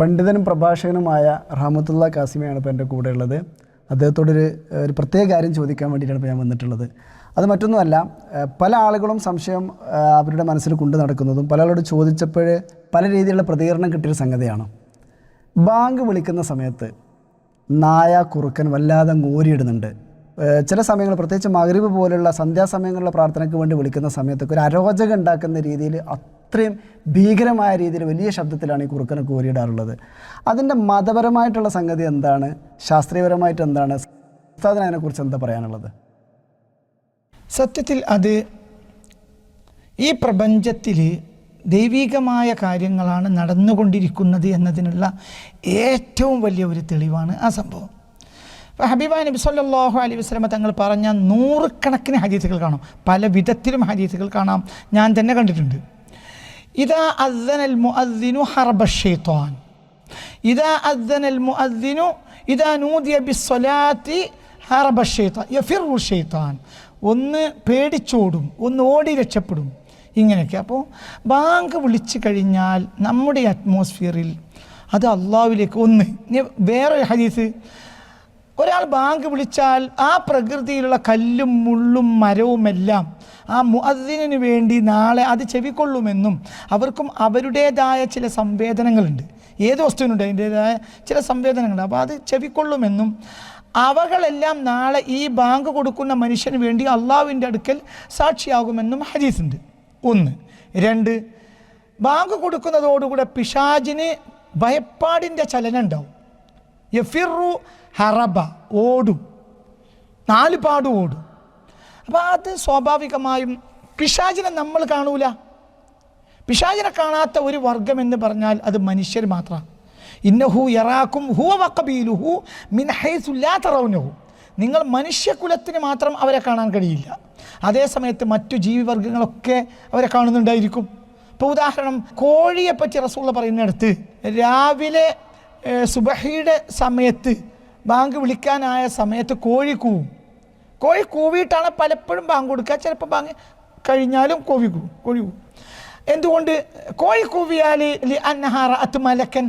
പണ്ഡിതനും പ്രഭാഷകനുമായ റഹമത്തുള്ള കാസിമയാണ് ഇപ്പോൾ എന്റെ കൂടെ ഉള്ളത്. അദ്ദേഹത്തോടൊരു ഒരു പ്രത്യേക കാര്യം ചോദിക്കാൻ വേണ്ടിയിട്ടാണ് ഇപ്പോൾ ഞാൻ വന്നിട്ടുള്ളത്. അത് മറ്റൊന്നുമല്ല പല ആളുകളും സംശയം അവരുടെ മനസ്സിൽ കൊണ്ടു നടക്കുന്നതും പല ആളോട് ചോദിച്ചപ്പോൾ പല രീതിയിലുള്ള പ്രതികരണം കിട്ടിയ സംഗതിയാണ്. ബാങ്ക് വിളിക്കുന്ന സമയത്ത് നായ കുറുക്കൻ വല്ലാതെ ഓരിയിടുന്നുണ്ട് ചില സമയങ്ങൾ പ്രത്യേകിച്ച് മകരീബ് പോലുള്ള സന്ധ്യാസമയങ്ങളിലെ പ്രാർത്ഥനയ്ക്ക് വേണ്ടി വിളിക്കുന്ന സമയത്തൊക്കെ ഒരു അരോചകം ഉണ്ടാക്കുന്ന രീതിയിൽ അത്രയും ഭീകരമായ രീതിയിൽ വലിയ ശബ്ദത്തിലാണ് ഈ കുറുക്കനെ കോരിയിടാറുള്ളത് അതിന്റെ മതപരമായിട്ടുള്ള സംഗതി എന്താണ്? ശാസ്ത്രീയപരമായിട്ട് എന്താണ്? ഉസ്താദിന് അതിനെക്കുറിച്ച് എന്താ പറയാനുള്ളത്? സത്യത്തിൽ അത് ഈ പ്രപഞ്ചത്തിൽ ദൈവികമായ കാര്യങ്ങളാണ് നടന്നുകൊണ്ടിരിക്കുന്നത് എന്നതിനുള്ള ഏറ്റവും വലിയ ഒരു തെളിവാണ് ആ സംഭവം. ഇപ്പോൾ ഹബീബ നബി സല്ലാഹു അലൈഹി വസല്ലമ തങ്ങൾ പറഞ്ഞ നൂറുകണക്കിന് ഹദീസുകൾ കാണാം. പല വിധത്തിലും ഹദീസുകൾ കാണാം. ഞാൻ തന്നെ കണ്ടിട്ടുണ്ട്. ഇതാ അദ്ദനൽ മുഅദ്ദിനു ഹർബ ഷൈത്താൻ ഇതാ അദ്ദനൽ മുഅദ്ദിനു ഇതാ നൂദിയ ബിസ്സലാത്തി ഹറബ ഷെയ്ത്താൻ യഫിറു ഷെയ്ത്താൻ ഒന്ന് പേടിച്ചോടും ഒന്ന് ഓടി രക്ഷപ്പെടും. ഇങ്ങനെയൊക്കെ. അപ്പോൾ ബാങ്ക് വിളിച്ചു കഴിഞ്ഞാൽ നമ്മുടെ അറ്റ്മോസ്ഫിയറിൽ അത് അള്ളാവിലേക്ക് ഒന്ന് വേറൊരു ഹദീസ്. ഒരാൾ ബാങ്ക് വിളിച്ചാൽ ആ പ്രകൃതിയിലുള്ള കല്ലും മുള്ളും മരവുമെല്ലാം ആ മുഅദ്ദിനു വേണ്ടി നാളെ അത് ചെവിക്കൊള്ളുമെന്നും അവർക്കും അവരുടേതായ ചില സംവേദനങ്ങളുണ്ട്. ഏത് വസ്തുവിനുണ്ട്? അതിന്റേതായ ചില സംവേദനങ്ങളുണ്ട്. അപ്പോൾ അത് ചെവിക്കൊള്ളുമെന്നും അവകളെല്ലാം നാളെ ഈ ബാങ്ക് കൊടുക്കുന്ന മനുഷ്യന് വേണ്ടി അള്ളാഹുവിന്റെ അടുക്കൽ സാക്ഷിയാകുമെന്നും ഹദീസുണ്ട്. ഒന്ന്. രണ്ട്. ബാങ്ക് കൊടുക്കുന്നതോടുകൂടെ പിശാജിന് ഭയപ്പാടിന്റെ ചലനം ഉണ്ടാവും യഫിറു ഹറബ ഓടും. നാല് പാട് ഓടും. അപ്പോൾ അത് സ്വാഭാവികമായും പിശാചിനെ നമ്മൾ കാണൂല. പിശാചിനെ കാണാത്ത ഒരു വർഗം എന്ന് പറഞ്ഞാൽ അത് മനുഷ്യർ മാത്രമാണ് ഇന്നഹു യറാക്കും ഹുവ വക്കബീലുഹു മിൻ ഹൈസുല്ലാ തറവുനഹു നിങ്ങൾ മനുഷ്യകുലത്തിന് മാത്രം അവരെ കാണാൻ കഴിയില്ല. അതേസമയത്ത് മറ്റു ജീവിവർഗങ്ങളൊക്കെ അവരെ കാണുന്നുണ്ടായിരിക്കും. ഇപ്പോൾ ഉദാഹരണം കോഴിയെപ്പറ്റി റസൂള്ള പറയുന്നിടത്ത് രാവിലെ സുബഹിയുടെ സമയത്ത് ബാങ്ക് വിളിക്കാനായ സമയത്ത് കോഴി കൂവും. കോഴി കൂവിയിട്ടാണ് പലപ്പോഴും ബാങ്ക് കൊടുക്കുക. ചിലപ്പോൾ ബാങ്ക് കഴിഞ്ഞാലും കോവി കോഴി എന്തുകൊണ്ട്? കോഴി കൂവിയാൽ അന്നഹാറ അത് മലക്കൻ.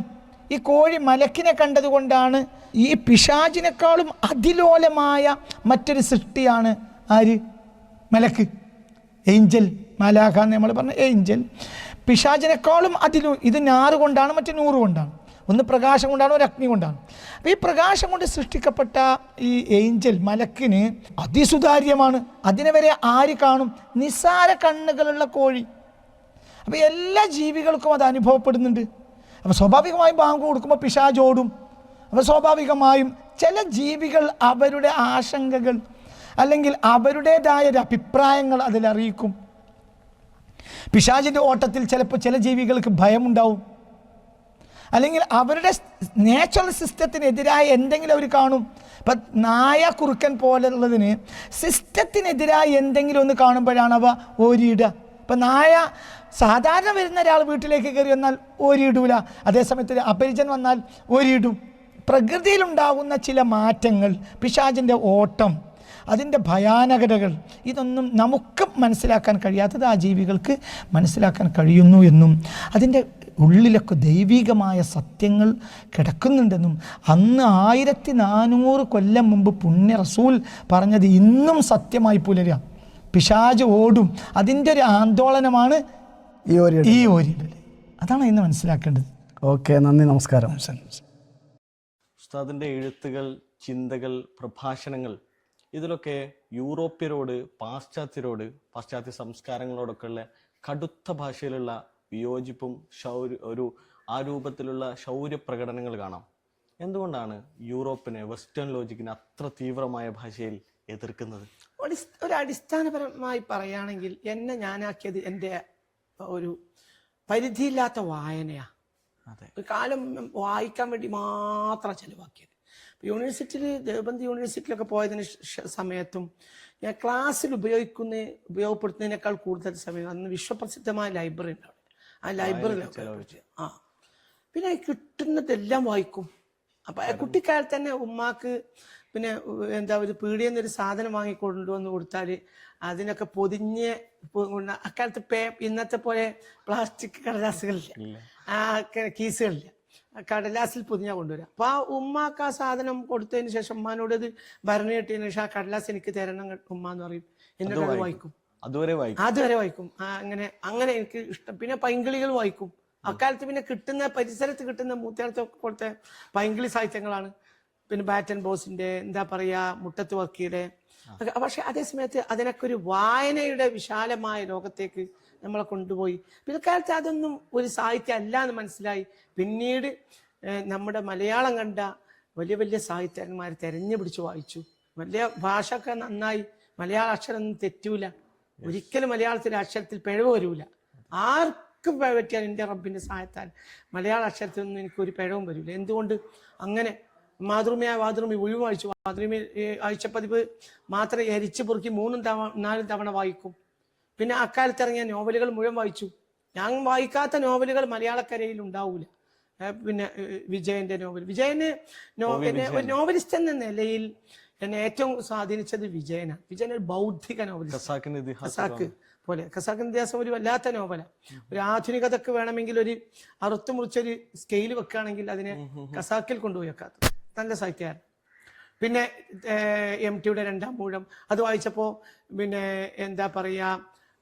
ഈ കോഴി മലക്കിനെ കണ്ടതുകൊണ്ടാണ് ഈ പിശാചിനേക്കാളും അതിലോലമായ മറ്റൊരു സൃഷ്ടിയാണ് ആര്? മലക്ക്. ഏഞ്ചൽ മലാഖ എന്ന് നമ്മൾ പറഞ്ഞ ഏഞ്ചൽ. പിശാചിനേക്കാളും അതിലും ഇത് ഞാറ് കൊണ്ടാണ് മറ്റു നൂറ് കൊണ്ടാണ് ഒന്ന് പ്രകാശം കൊണ്ടാണ് ഒരു അഗ്നി കൊണ്ടാണ്. അപ്പോൾ ഈ പ്രകാശം കൊണ്ട് സൃഷ്ടിക്കപ്പെട്ട ഈ ഏഞ്ചൽ മലക്കിന് അതിസുതാര്യമാണ്. അതിനെ വരെ ആര് കാണും? നിസ്സാര കണ്ണുകളുള്ള കോഴി. അപ്പോൾ എല്ലാ ജീവികൾക്കും അത് അനുഭവപ്പെടുന്നുണ്ട്. അപ്പോൾ സ്വാഭാവികമായും ബാങ്ക് കൊടുക്കുമ്പോൾ പിശാചോടും അപ്പോൾ സ്വാഭാവികമായും ചില ജീവികൾ അവരുടെ ആശങ്കകൾ അല്ലെങ്കിൽ അവരുടേതായ ഒരു അഭിപ്രായങ്ങൾ അതിലറിയിക്കും. പിശാചിന്റെ ഓട്ടത്തിൽ ചിലപ്പോൾ ചില ജീവികൾക്ക് ഭയമുണ്ടാവും. അല്ലെങ്കിൽ അവരുടെ നാച്ചുറൽ സിസ്റ്റത്തിനെതിരായ എന്തെങ്കിലും അവർ കാണും. ഇപ്പം നായ കുറുക്കൻ പോലുള്ളതിന് സിസ്റ്റത്തിനെതിരായ എന്തെങ്കിലും ഒന്ന് കാണുമ്പോഴാണ് അവ ഓരിയിടുക. ഇപ്പം നായ സാധാരണ വരുന്ന ഒരാൾ വീട്ടിലേക്ക് കയറി വന്നാൽ ഓരിയിടൂല. അതേസമയത്ത് അപരിചൻ വന്നാൽ ഓരിയിടും. പ്രകൃതിയിലുണ്ടാകുന്ന ചില മാറ്റങ്ങൾ പിശാചിന്റെ ഓട്ടം അതിന്റെ ഭയാനകതകൾ ഇതൊന്നും നമുക്ക് മനസ്സിലാക്കാൻ കഴിയാത്തത് ആ ജീവികൾക്ക് മനസ്സിലാക്കാൻ കഴിയുന്നു എന്നും. അതിന്റെ ഉള്ളിലൊക്കെ ദൈവികമായ സത്യങ്ങൾ കിടക്കുന്നുണ്ടെന്നും അന്ന് ആയിരത്തി നാനൂറ് കൊല്ലം മുമ്പ് പുണ്യ റസൂൽ പറഞ്ഞത് ഇന്നും സത്യമായി പുലരുക. പിശാജ് ഓടും. അതിന്റെ ഒരു ആന്തോളനമാണ് ഈ ഒരു ഈ ഓരിടൽ. അതാണ് ഇന്ന് മനസ്സിലാക്കേണ്ടത്. ഓക്കെ നന്ദി നമസ്കാരം. ഉസ്താദിന്റെ എഴുത്തുകൾ ചിന്തകൾ പ്രഭാഷണങ്ങൾ ഇതിലൊക്കെ യൂറോപ്യരോട് പാശ്ചാത്യരോട് പാശ്ചാത്യ സംസ്കാരങ്ങളോടൊക്കെയുള്ള കടുത്ത ഭാഷയിലുള്ള വിയോജിപ്പും ശൗര്യ ഒരു ആ രൂപത്തിലുള്ള ശൗര്യ പ്രകടനങ്ങൾ കാണാം. എന്തുകൊണ്ടാണ് യൂറോപ്പിനെ വെസ്റ്റേൺ ലോജിക്കിനെ അത്ര തീവ്രമായ ഭാഷയിൽ എതിർക്കുന്നത്? ഒരു അടിസ്ഥാനപരമായി പറയുകയാണെങ്കിൽ എന്നെ ഞാനാക്കിയത് എന്റെ ഒരു പരിധിയില്ലാത്ത വായനയാ. അതെ. ഒരു കാലം വായിക്കാൻ വേണ്ടി മാത്രം ചെലവാക്കിയത്. യൂണിവേഴ്സിറ്റിയിൽ ദേവബന്ദ് യൂണിവേഴ്സിറ്റിയിലൊക്കെ പോയതിന് സമയത്തും ഞാൻ ക്ലാസ്സിൽ ഉപയോഗിക്കുന്ന ഉപയോഗപ്പെടുത്തുന്നതിനേക്കാൾ കൂടുതൽ സമയം അന്ന് വിശ്വപ്രസിദ്ധമായ ലൈബ്രറി ഉണ്ട് അവിടെ. ആ ലൈബ്രറിയിലൊക്കെ ആ. പിന്നെ കിട്ടുന്നതെല്ലാം വായിക്കും. അപ്പം കുട്ടിക്കാലത്ത് തന്നെ ഉമ്മാക്ക് പിന്നെ എന്താ ഒരു പീടിയെന്ന് ഒരു സാധനം വാങ്ങി കൊണ്ടുവന്ന് കൊടുത്താൽ അതിനൊക്കെ പൊതിഞ്ഞ് അക്കാലത്ത് പേ ഇന്നത്തെ പോലെ പ്ലാസ്റ്റിക് കടലാസുകളില്ല. ആ കീസുകളില്ല. കടലാസിൽ പൊതിഞ്ഞാ കൊണ്ടുവരിക അപ്പൊ ആ ഉമ്മാക്ക് ആ സാധനം കൊടുത്തതിന് ശേഷം ഉമ്മാനോട് ഇത് ഭരണി കിട്ടിയതിന് ശേഷം ആ കടലാസ് എനിക്ക് തരണം ഉമ്മ എന്ന് പറയും എന്നിട്ട് അത് വായിക്കും. അതുവരെ വായിക്കും. അതുവരെ വായിക്കും. ആ, അങ്ങനെ അങ്ങനെ എനിക്ക് ഇഷ്ടം. പിന്നെ പൈങ്കിളികൾ വായിക്കും. അക്കാലത്ത് പിന്നെ കിട്ടുന്ന പരിസരത്ത് കിട്ടുന്ന മൂത്തേടത്തൊക്കെ പോലത്തെ പൈങ്കിളി സാഹിത്യങ്ങളാണ്. പിന്നെ ബാറ്റൻ ബോസിന്റെ എന്താ പറയാ മുട്ടത്ത് വർക്കിയുടെ. പക്ഷെ അതേ സമയത്ത് അതിനൊക്കെ ഒരു വായനയുടെ വിശാലമായ ലോകത്തേക്ക് നമ്മളെ കൊണ്ടുപോയി. പിൽക്കാലത്ത് അതൊന്നും ഒരു സാഹിത്യം അല്ല എന്ന് മനസ്സിലായി. പിന്നീട് നമ്മുടെ മലയാളം കണ്ട വലിയ വലിയ സാഹിത്യകാരന്മാർ തെരഞ്ഞു പിടിച്ച് വായിച്ചു. വലിയ ഭാഷ ഒക്കെ നന്നായി മലയാള അക്ഷരം ഒന്നും തെറ്റൂല. ഒരിക്കലും മലയാളത്തിലെ അക്ഷരത്തിൽ പിഴവ് വരൂല. ആർക്കും പറ്റിയാൽ എന്റെ റബ്ബിന്റെ സഹായത്താൽ മലയാള അക്ഷരത്തിൽ നിന്ന് എനിക്ക് ഒരു പിഴവും വരില്ല എന്തുകൊണ്ട് അങ്ങനെ മാതൃമയായ മാതൃമി ഒഴിവ് വായിച്ചു. മാതൃമി പതിവ് മാത്രം എരിച്ചു പൊറുക്കി മൂന്നും തവണ നാലും തവണ വായിക്കും. പിന്നെ അക്കാലത്ത് ഇറങ്ങിയ നോവലുകൾ മുഴുവൻ വായിച്ചു. ഞാൻ വായിക്കാത്ത നോവലുകൾ മലയാളക്കരയിൽ ഉണ്ടാവൂല. പിന്നെ വിജയന്റെ നോവൽ. വിജയന് നോവലിസ്റ്റ് എന്ന നിലയിൽ എന്നെ ഏറ്റവും സ്വാധീനിച്ചത് വിജയന. വിജയൻ ഒരു ബൗദ്ധിക നോവലിസ്റ്റ് ഖസാക്കിന്റെ ഖസാക്ക് പോലെ. ഖസാക്കിന് ഇതിഹാസം ഒരു വല്ലാത്ത നോവല ഒരു ആധുനികതക്ക് വേണമെങ്കിൽ ഒരു അറുത്തു മുറിച്ചൊരു സ്കെയിൽ വെക്കുകയാണെങ്കിൽ അതിനെ ഖസാക്കിൽ കൊണ്ടുപോയി വെക്കാത്ത നല്ല സാഹിത്യകാരൻ. പിന്നെ എം ടിയുടെ രണ്ടാം മൂഴം. അത് വായിച്ചപ്പോ പിന്നെ എന്താ പറയാ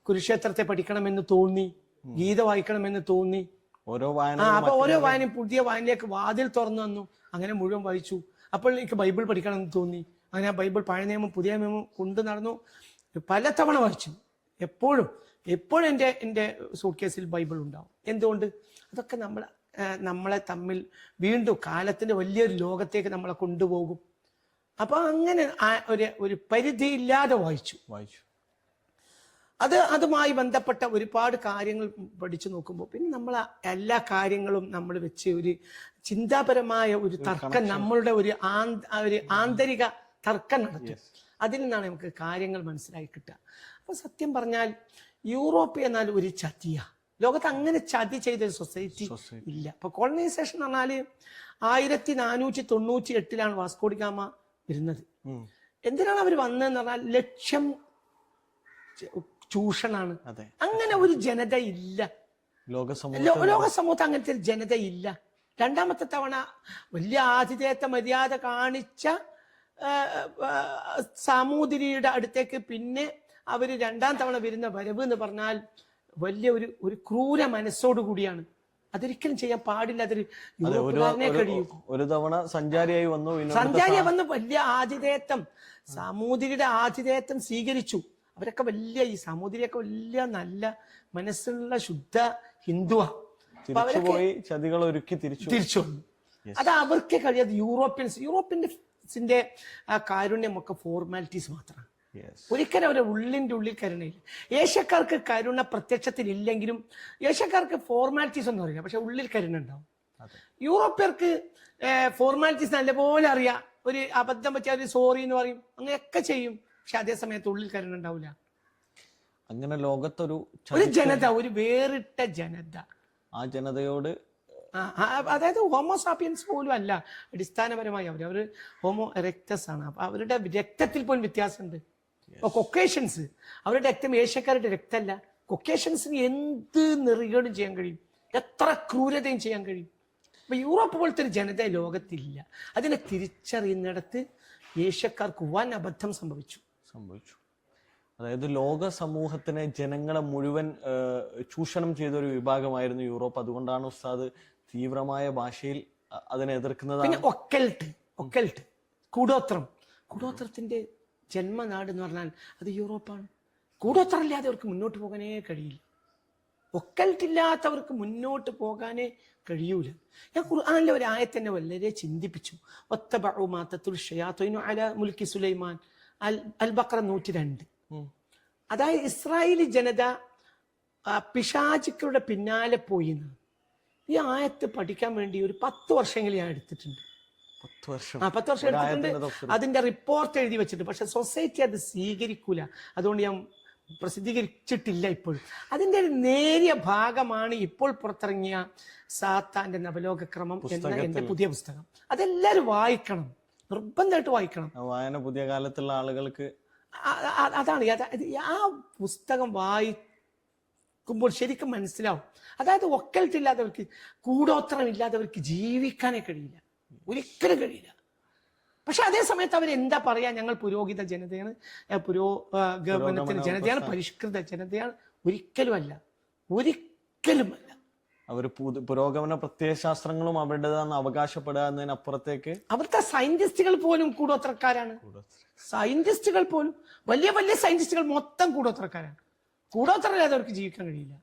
കുരുക്ഷേത്രത്തെ പഠിക്കണമെന്ന് തോന്നി ഗീത വായിക്കണമെന്ന് തോന്നി. ഓരോ വായന അപ്പൊ ഓരോ വായനയും പുതിയ വായനയിലേക്ക് വാതിൽ തുറന്നു വന്നു അങ്ങനെ മുഴുവൻ വായിച്ചു. അപ്പോൾ എനിക്ക് ബൈബിൾ പഠിക്കണമെന്ന് തോന്നി. അങ്ങനെ ആ ബൈബിൾ പഴയ നിയമം പുതിയ നിയമം കൊണ്ട് നടന്നു. പല തവണ വായിച്ചു. എപ്പോഴും എപ്പോഴും എന്റെ എന്റെ സൂട്ട് കേസിൽ ബൈബിൾ ഉണ്ടാവും. എന്തുകൊണ്ട്? അതൊക്കെ നമ്മൾ നമ്മളെ തമ്മിൽ വീണ്ടും കാലത്തിന്റെ വലിയൊരു ലോകത്തേക്ക് നമ്മളെ കൊണ്ടുപോകും. അപ്പൊ അങ്ങനെ ആ ഒരു ഒരു പരിധിയില്ലാതെ വായിച്ചു. വായിച്ചു. അത് അതുമായി ബന്ധപ്പെട്ട ഒരുപാട് കാര്യങ്ങൾ പഠിച്ചു നോക്കുമ്പോൾ പിന്നെ നമ്മൾ എല്ലാ കാര്യങ്ങളും നമ്മൾ വെച്ച് ഒരു ചിന്താപരമായ ഒരു തർക്കം നമ്മളുടെ ഒരു ആന്ത- ആ ഒരു ആന്തരിക തർക്കം നടത്തും. അതിൽ നിന്നാണ് നമുക്ക് കാര്യങ്ങൾ മനസ്സിലായി കിട്ടുക. അപ്പൊ സത്യം പറഞ്ഞാൽ യൂറോപ്പ് എന്നാൽ ഒരു ചതിയ. ലോകത്ത് അങ്ങനെ ചതി ചെയ്ത ഒരു സൊസൈറ്റി ഇല്ല. അപ്പോൾ കോളനൈസേഷൻ എന്ന് പറഞ്ഞാൽ ആയിരത്തി നാനൂറ്റി തൊണ്ണൂറ്റി എട്ടിലാണ് വാസ്കോഡിഗാമ വരുന്നത് എന്തിനാണ് അവർ വന്നതെന്ന് പറഞ്ഞാൽ ലക്ഷ്യം ചൂഷണാണ്. അങ്ങനെ ഒരു ജനത ഇല്ല. ലോക സമൂഹം ലോക സമൂഹത്തിൽ അങ്ങനത്തെ ഒരു ജനത ഇല്ല. രണ്ടാമത്തെ തവണ വലിയ ആതിഥേയത്വ മര്യാദ കാണിച്ച സാമൂതിരിയുടെ അടുത്തേക്ക് പിന്നെ അവർ രണ്ടാം തവണ വരുന്ന വരവ് എന്ന് പറഞ്ഞാൽ വലിയ ഒരു ഒരു ക്രൂര മനസ്സോടു കൂടിയാണ്. അതൊരിക്കലും ചെയ്യാൻ പാടില്ല. അതൊരു കഴിയും. ഒരു തവണ സഞ്ചാരിയായി വന്നു സഞ്ചാരിയായി സഞ്ചാരിയെ വന്ന് വലിയ ആതിഥേയത്വം. സാമൂതിരിയുടെ ആതിഥേയത്വം സ്വീകരിച്ചു. അവരൊക്കെ വലിയ ഈ സാമൂതിരിയൊക്കെ വലിയ നല്ല മനസ്സുള്ള ശുദ്ധ ഹിന്ദുവാ. തിരിച്ചുപോയി ചതികൾ ഒരുക്കി തിരിച്ചു. തിരിച്ചു അത് അവർക്ക് കഴിയാതെ യൂറോപ്യൻസ് യൂറോപ്യൻസിന്റെ ആ കാരുണ്യം ഒക്കെ ഫോർമാലിറ്റീസ് മാത്രമാണ് ഒരിക്കലും അവരെ ഉള്ളിന്റെ ഉള്ളിൽ കരുണയില്ല. ഏഷ്യക്കാർക്ക് കരുണ പ്രത്യക്ഷത്തിൽ ഇല്ലെങ്കിലും ഏഷ്യക്കാർക്ക് ഫോർമാലിറ്റീസ് ഒന്നും അറിയാം പക്ഷെ ഉള്ളിൽ കരുണ ഉണ്ടാവും. യൂറോപ്യർക്ക് ഫോർമാലിറ്റീസ് നല്ലപോലെ അറിയാം. ഒരു അബദ്ധം പറ്റിയ ഒരു സോറി എന്ന് പറയും. അങ്ങനെയൊക്കെ ചെയ്യും. പക്ഷെ അതേ സമയത്ത് ഉള്ളിൽ കരുണ ഉണ്ടാവില്ല അങ്ങനെ ലോകത്തൊരു ഒരു ജനത ഒരു വേറിട്ട ജനത. ആ ജനതയോട് അതായത് ഹോമോസാപ്പിയൻസ് പോലും അല്ല അടിസ്ഥാനപരമായി അവർ അവർ ഹോമോ എറക്ടസ് ആണ്. അപ്പൊ അവരുടെ രക്തത്തിൽ പോലും വ്യത്യാസമുണ്ട്. അപ്പോൾ കൊക്കേഷൻസ് അവരുടെ രക്തം ഏഷ്യക്കാരുടെ രക്തമല്ല. കൊക്കേഷൻസിന് എന്ത് നെറികളും ചെയ്യാൻ കഴിയും? എത്ര ക്രൂരതയും ചെയ്യാൻ കഴിയും? അപ്പൊ യൂറോപ്പ് പോലത്തെ ഒരു ജനത ലോകത്തില്ല അതിനെ തിരിച്ചറിയുന്നിടത്ത് ഏഷ്യക്കാർക്ക് വൻ അബദ്ധം സംഭവിച്ചു. സംഭവിച്ചു. അതായത് ലോക സമൂഹത്തിനെ ജനങ്ങളെ മുഴുവൻ ചൂഷണം ചെയ്ത ഒരു വിഭാഗമായിരുന്നു യൂറോപ്പ്. അതുകൊണ്ടാണ് ഉസ്താദ് തീവ്രമായ ഭാഷയിൽ അതിനെ എതിർക്കുന്നതാണ് പിന്നെ ഒക്കൽട്ട് ഒക്കൽട്ട് കൂടോത്രം. കൂടോത്രത്തിന്റെ ജന്മനാട് എന്ന് പറഞ്ഞാൽ അത് യൂറോപ്പാണ്. കൂടോത്രം ഇല്ലാതെ അവർക്ക് മുന്നോട്ട് പോകാനേ കഴിയില്ല. ഒക്കൽട്ടില്ലാത്തവർക്ക് മുന്നോട്ട് പോകാനേ കഴിയൂല. ഞാൻ ഖുർആാനിലെ ഒരു ആയത്തന്നെ വളരെ ചിന്തിപ്പിച്ചു. ഒത്ത മാ തത്തുൽ ഷയാത്വീനു അലാ മുൽക്കി സുലൈമാൻ. അൽ അൽ ബക്ര നൂറ്റി രണ്ട് അതായത് ഇസ്രായേലി ജനത പിശാചിക്കളുടെ പിശാചുക്കളുടെ പിന്നാലെ പോയി എന്നാണ്. ഈ ആയത്ത് പഠിക്കാൻ വേണ്ടി ഒരു പത്ത് വർഷമെങ്കിലും ഞാൻ എടുത്തിട്ടുണ്ട്. പത്ത് വർഷം. ആ പത്ത് വർഷം എടുത്തിട്ടുണ്ട്. അതിന്റെ റിപ്പോർട്ട് എഴുതി വെച്ചിട്ടുണ്ട്. പക്ഷെ സൊസൈറ്റി അത് സ്വീകരിക്കൂല. അതുകൊണ്ട് ഞാൻ പ്രസിദ്ധീകരിച്ചിട്ടില്ല ഇപ്പോഴും അതിന്റെ ഒരു നേരിയ ഭാഗമാണ് ഇപ്പോൾ പുറത്തിറങ്ങിയ സാത്താന്റെ നവലോകക്രമം എന്ന എന്റെ പുതിയ പുസ്തകം. അതെല്ലാരും വായിക്കണം. നിർബന്ധമായിട്ട് വായിക്കണം. വായന പുതിയ കാലത്തുള്ള ആളുകൾക്ക് അതാണ്. ആ പുസ്തകം വായി ക്കുമ്പോൾ ശരിക്കും മനസ്സിലാവും. അതായത് ഒക്കൽട്ട് ഇല്ലാത്തവർക്ക് കൂടോത്രം ഇല്ലാത്തവർക്ക് ജീവിക്കാനേ കഴിയില്ല. ഒരിക്കലും കഴിയില്ല. പക്ഷെ അതേ സമയത്ത് അവർ എന്താ പറയാ? ഞങ്ങൾ പുരോഹിത ജനതയാണ്. പുരോ ഗവൺമെന്റിന് ജനതയാണ്. പരിഷ്കൃത ജനതയാണ്. ഒരിക്കലും അല്ല. ഒരിക്കലും അല്ല. അവർ പുരോഗമന പ്രത്യയശാസ്ത്രങ്ങളും അവരുടേതാണെന്ന് അവകാശപ്പെടുക എന്നതിനപ്പുറത്തേക്ക് അവിടുത്തെ സയന്റിസ്റ്റുകൾ പോലും കൂടോത്രക്കാരാണ്. സയന്റിസ്റ്റുകൾ പോലും വലിയ വലിയ സയന്റിസ്റ്റുകൾ മൊത്തം കൂടോത്രക്കാരാണ്. കൂടോത്രമില്ലാതെ അവർക്ക് ജീവിക്കാൻ കഴിയില്ല.